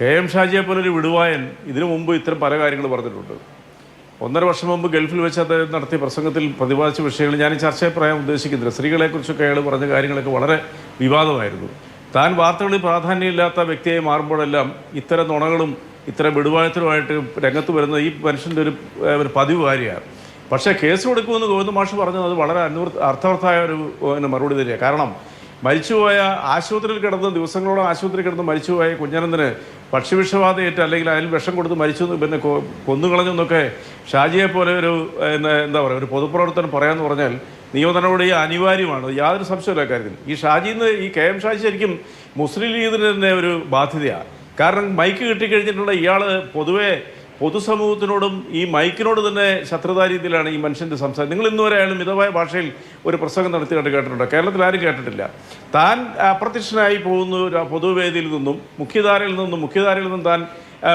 K M ഷാജിയെ പോലെ ഒരു വിടുവായൻ ഇതിനു മുമ്പ് ഇത്തരം പല കാര്യങ്ങൾ പറഞ്ഞിട്ടുണ്ട്. ഒന്നര വർഷം മുമ്പ് ഗൾഫിൽ വെച്ച് അദ്ദേഹം നടത്തിയ പ്രസംഗത്തിൽ പ്രതിപാദിച്ച വിഷയങ്ങൾ ഞാൻ ഈ ചർച്ചയെ പറയാൻ ഉദ്ദേശിക്കുന്നില്ല. സ്ത്രീകളെക്കുറിച്ചൊക്കെ അയാൾ പറഞ്ഞ കാര്യങ്ങളൊക്കെ വളരെ വിവാദമായിരുന്നു. താൻ വാർത്തകളിൽ പ്രാധാന്യമില്ലാത്ത വ്യക്തിയായി മാറുമ്പോഴെല്ലാം ഇത്തരം നുണകളും ഇത്തരം വിടുവായത്തിലുമായിട്ട് രംഗത്ത് വരുന്ന ഈ മനുഷ്യന്റെ ഒരു ഒരു പതിവ് കാര്യമാണ്. പക്ഷേ കേസ് കൊടുക്കുമെന്ന് ഗോവിന്ദ മാഷ് പറഞ്ഞത് അത് വളരെ അനുവർ അർത്ഥവത്തായ ഒരു മറുപടി തരിക കാരണം മരിച്ചുപോയ ആശുപത്രിയിൽ കിടന്ന് ദിവസങ്ങളോളം ആശുപത്രിയിൽ കിടന്ന് മരിച്ചുപോയ കുഞ്ഞനന്ദന് പക്ഷിവിഷബാധയേറ്റ് അല്ലെങ്കിൽ അതിൽ വിഷം കൊടുത്ത് മരിച്ചു പിന്നെ കൊന്നുകളഞ്ഞെന്നൊക്കെ ഷാജിയെ പോലെ ഒരു എന്താ പറയുക ഒരു പൊതുപ്രവർത്തനം പറയാമെന്ന് പറഞ്ഞാൽ നിയമ നടപടി അനിവാര്യമാണ്. യാതൊരു സംശയമില്ല കാര്യത്തിൽ. ഈ ഷാജിന്ന് ഈ കെ എം ഷാജി ശരിക്കും മുസ്ലിം ലീഗിന് തന്നെ ഒരു ബാധ്യതയാണ് കാരണം മൈക്ക് കിട്ടിക്കഴിഞ്ഞിട്ടുള്ള ഇയാൾ പൊതുവേ പൊതുസമൂഹത്തിനോടും ഈ മൈക്കിനോട് തന്നെ ശത്രുതാ രീതിയിലാണ് ഈ മനുഷ്യന്റെ സംസാരം. നിങ്ങൾ ഇന്നുവരെ അയാൾ മിതമായ ഭാഷയിൽ ഒരു പ്രസംഗം നടത്തിയിട്ട് കേട്ടിട്ടുണ്ടോ. കേരളത്തിൽ ആരും കേട്ടിട്ടില്ല. താൻ അപ്രത്യക്ഷനായി പോകുന്ന ഒരു പൊതുവേദിയിൽ നിന്നും മുഖ്യധാരയിൽ നിന്നും മുഖ്യധാരയിൽ നിന്നും താൻ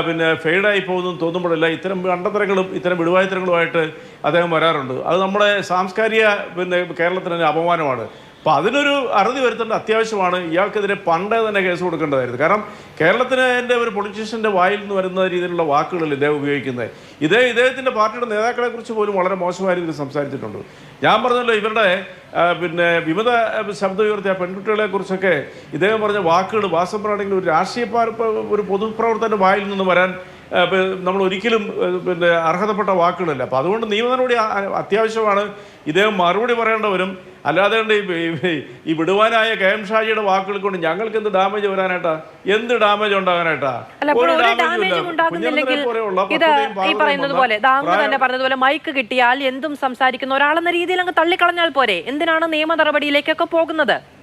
പിന്നെ ഫെയ്ഡായി പോകുന്നു തോന്നുമ്പോഴല്ല ഇത്തരം കണ്ടത്തരങ്ങളും ഇത്തരം വിടുവായത്തരങ്ങളുമായിട്ട് അദ്ദേഹം വരാറുണ്ട്. അത് നമ്മുടെ സാംസ്കാരിക പിന്നെ കേരളത്തിന് അപമാനമാണ്. അപ്പോൾ അതിനൊരു അറുതി വരുത്തേണ്ട അത്യാവശ്യമാണ്. ഇയാൾക്കെതിരെ പണ്ടേ തന്നെ കേസ് കൊടുക്കേണ്ടതായിരുന്നു. കാരണം കേരളത്തിന് എന്റെ ഒരു പൊളിറ്റീഷ്യന്റെ വായിൽ നിന്ന് വരുന്ന രീതിയിലുള്ള വാക്കുകൾ ഇദ്ദേഹം ഉപയോഗിക്കുന്നത്. ഇതേ ഇദ്ദേഹത്തിന്റെ പാർട്ടിയുടെ നേതാക്കളെ കുറിച്ച് പോലും വളരെ മോശമായ രീതിയിൽ സംസാരിച്ചിട്ടുണ്ട്. ഞാൻ പറഞ്ഞല്ലോ ഇവരുടെ പിന്നെ വിമത ശബ്ദ ഉയർത്തിയ പെൺകുട്ടികളെ കുറിച്ചൊക്കെ ഇദ്ദേഹം പറഞ്ഞ വാക്കുകൾ വാസപ്പറാണെങ്കിൽ ഒരു രാഷ്ട്രീയ ഒരു പൊതുപ്രവർത്തകന്റെ വായിൽ നിന്ന് വരാൻ നമ്മൾ ഒരിക്കലും പിന്നെ അർഹതപ്പെട്ട വാക്കുകളല്ല. അപ്പോൾ അതുകൊണ്ട് നിയമ നടപടി അത്യാവശ്യമാണ്. ഇദ്ദേഹം മറുപടി പറയേണ്ടവരും അല്ലാതെ ഈ- വിടുവാനായ കെ എം ഷാജിയുടെ വാക്കുകൾ കൊണ്ട് ഞങ്ങൾക്ക് എന്ത് ഡാമേജ് വരാനായിട്ടാ? എന്ത് ഡാമേജ് ഉണ്ടാകാനായിട്ടാ? പറഞ്ഞതുപോലെ മൈക്ക് കിട്ടിയാൽ എന്തും സംസാരിക്കുന്ന ഒരാളെന്ന രീതിയിൽ അങ്ങ് തള്ളിക്കളഞ്ഞാൽ പോരെ. എന്തിനാണ് നിയമ നടപടിയിലേക്കൊക്കെ പോകുന്നത്?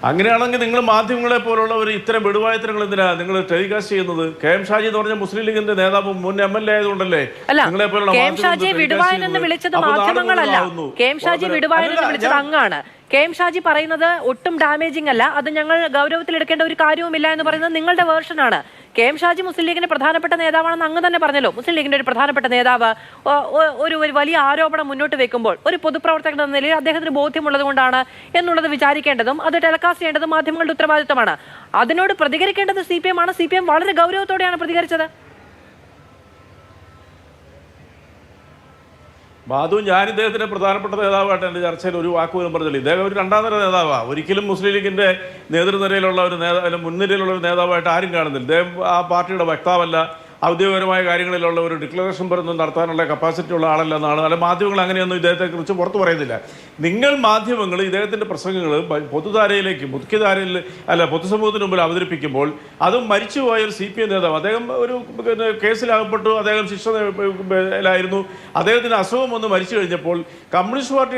അങ്ങനെയാണെങ്കിൽ നിങ്ങൾ മാധ്യമങ്ങളെ പോലുള്ളവർ ഇത്തരം വെടുവായത്തരങ്ങൾ എന്തിനാ നിങ്ങൾ ടെലികാസ്റ്റ് ചെയ്യുന്നത്? കെ എം ഷാജി എന്ന് പറഞ്ഞ മുസ്ലിം ലീഗിന്റെ നേതാവ് മുൻ എം എൽ എ ആയതുകൊണ്ടല്ലേ നിങ്ങളെ പോലുള്ള കെ എം അങ്ങാണ്. കെ ഷാജി പറയുന്നത് ഒട്ടും ഡാമേജിംഗ് അല്ല. അത് ഞങ്ങൾ ഗൗരവത്തിലെടുക്കേണ്ട ഒരു കാര്യവുമില്ല എന്ന് പറയുന്നത് നിങ്ങളുടെ വേർഷനാണ് കെ എം ഷാജി മുസ്ലിം ലീഗിന്റെ പ്രധാനപ്പെട്ട നേതാവാണെന്ന് അങ്ങ് തന്നെ പറഞ്ഞല്ലോ. മുസ്ലിം ലീഗിന്റെ ഒരു പ്രധാനപ്പെട്ട നേതാവ് ഒരു ഒരു വലിയ ആരോപണം മുന്നോട്ട് വെക്കുമ്പോൾ ഒരു പൊതുപ്രവർത്തകൻ എന്ന നിലയിൽ അദ്ദേഹത്തിന് ബോധ്യമുള്ളത് കൊണ്ടാണ് എന്നുള്ളത് വിചാരിക്കേണ്ടതും അത് ടെലികാസ്റ്റ് ചെയ്യേണ്ടതും മാധ്യമങ്ങളുടെ ഉത്തരവാദിത്തമാണ് അതിനോട് പ്രതികരിക്കേണ്ടത് സി പി എം ആണ്. സി പി എം വളരെ ഗൗരവത്തോടെയാണ് പ്രതികരിച്ചത്. മാധു ഞാൻ ഇദ്ദേഹത്തിന്റെ പ്രധാനപ്പെട്ട നേതാവായിട്ട് എന്റെ ചർച്ചയിൽ ഒരു വാക്ക് പോലും പറഞ്ഞില്ല. ഇദ്ദേഹം ഒരു രണ്ടാം തര നേതാവാണ് ഒരിക്കലും മുസ്ലിം ലീഗിന്റെ നേതൃനിരയിലുള്ള ഒരു നേതാവ് മുൻനിരയിലുള്ള ഒരു നേതാവായിട്ട് ആരും കാണുന്നില്ല. ഇദ്ദേഹം ആ പാർട്ടിയുടെ വക്താവല്ല. ഔദ്യോഗികപരമായ കാര്യങ്ങളിലുള്ള ഒരു ഡിക്ലറേഷൻ പോലൊന്നും നടത്താനുള്ള കപ്പാസിറ്റി ഉള്ള ആളല്ല എന്നാണ് അല്ല മാധ്യമങ്ങൾ അങ്ങനെയൊന്നും ഇദ്ദേഹത്തെക്കുറിച്ച് പുറത്തു പറയുന്നില്ല. നിങ്ങൾ മാധ്യമങ്ങൾ ഇദ്ദേഹത്തിന്റെ പ്രസംഗങ്ങൾ പൊതുധാരയിലേക്ക് മുഖ്യധാരയിൽ അല്ല പൊതുസമൂഹത്തിന് മുമ്പിൽ അവതരിപ്പിക്കുമ്പോൾ അതും മരിച്ചുപോയ ഒരു സി പി എം നേതാവ് അദ്ദേഹം ഒരു കേസിലകപ്പെട്ടു അദ്ദേഹം ആയിരുന്നു അദ്ദേഹത്തിന് അസുഖം ഒന്ന് മരിച്ചു കഴിഞ്ഞപ്പോൾ കമ്മ്യൂണിസ്റ്റ് പാർട്ടി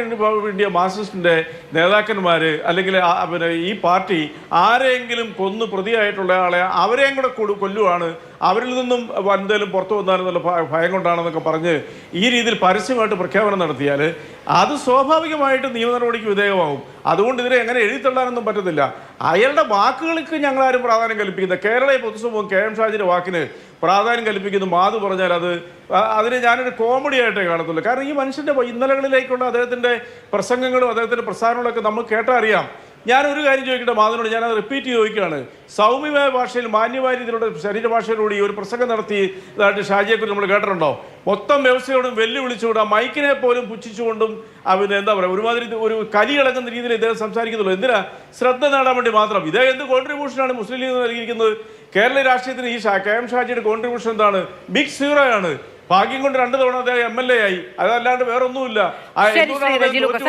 ഇന്ത്യ മാർസിസ്റ്റിന്റെ നേതാക്കന്മാർ അല്ലെങ്കിൽ പിന്നെ ഈ പാർട്ടി ആരെങ്കിലും കൊന്നു പ്രതിയായിട്ടുള്ള ആളെ അവരെയും കൂടെ കൊല്ലുവാണ്. അവരിൽ നിന്നും എന്തെങ്കിലും പുറത്തു വന്നാലെന്നുള്ള ഭയം കൊണ്ടാണെന്നൊക്കെ പറഞ്ഞ് ഈ രീതിയിൽ പരസ്യമായിട്ട് പ്രഖ്യാപനം നടത്തിയാൽ അത് സ്വാഭാവികമായിട്ട് നിയമ നടപടിക്ക് വിധേയമാവും. അതുകൊണ്ട് ഇതിനെ എങ്ങനെ എഴുതിത്തള്ളാനൊന്നും പറ്റത്തില്ല. അയാളുടെ വാക്കുകൾക്ക് ഞങ്ങളാരും പ്രാധാന്യം കൽപ്പിക്കുന്നത് കേരളീയ പൊതുസമൂഹം കെ എം ഷാജിയുടെ വാക്കിന് പ്രാധാന്യം കൽപ്പിക്കുന്നു. മാതു പറഞ്ഞാൽ അത് അതിന് ഞാനൊരു കോമഡി ആയിട്ടേ കാണത്തുള്ളൂ. കാരണം ഈ മനുഷ്യന്റെ ഇന്നലകളിലേക്കുള്ള അദ്ദേഹത്തിന്റെ പ്രസംഗങ്ങളും അദ്ദേഹത്തിന്റെ പ്രസ്ഥാനങ്ങളൊക്കെ നമ്മൾ കേട്ടറിയാം ഞാൻ ഒരു കാര്യം ചോദിക്കട്ടെ? മാധവനോട് ഞാൻ അത് റിപ്പീറ്റ് ചെയ്ത് ചോദിക്കുകയാണ്. സൗമ്യമായ ഭാഷയിൽ മാന്യമായ രീതിയിലുള്ള ശരീരഭാഷയിലൂടെ ഈ ഒരു പ്രസംഗം നടത്തി ഇതായിട്ട് ഷാജിയെക്കുറിച്ച് നമ്മൾ കേട്ടിട്ടുണ്ടോ? മൊത്തം വ്യവസ്ഥയോടും വെല്ലുവിളിച്ചുകൊണ്ട് ആ മൈക്കിനെ പോലും പുച്ഛിച്ചുകൊണ്ടും അവന് എന്താ പറയുക ഒരുമാതിരി ഒരു കലി ഇളകുന്ന രീതിയിൽ ഇദ്ദേഹം സംസാരിക്കുന്നുള്ളൂ. എന്തിനാ? ശ്രദ്ധ നേടാൻ വേണ്ടി മാത്രം. ഇദ്ദേഹം എന്ത് കോൺട്രിബ്യൂഷനാണ് മുസ്ലിം ലീഗ് നൽകിയിരിക്കുന്നത്? കേരള രാഷ്ട്രീയത്തിന് ഈ കെ എം ഷാജിയുടെ കോൺട്രിബ്യൂഷൻ എന്താണ്? ബിഗ് സീറോ ആണ്. ഭാഗ്യം കൊണ്ട് രണ്ടു തവണ അദ്ദേഹം എം എൽ എ ആയി. അതല്ലാണ്ട് വേറൊന്നുമില്ല.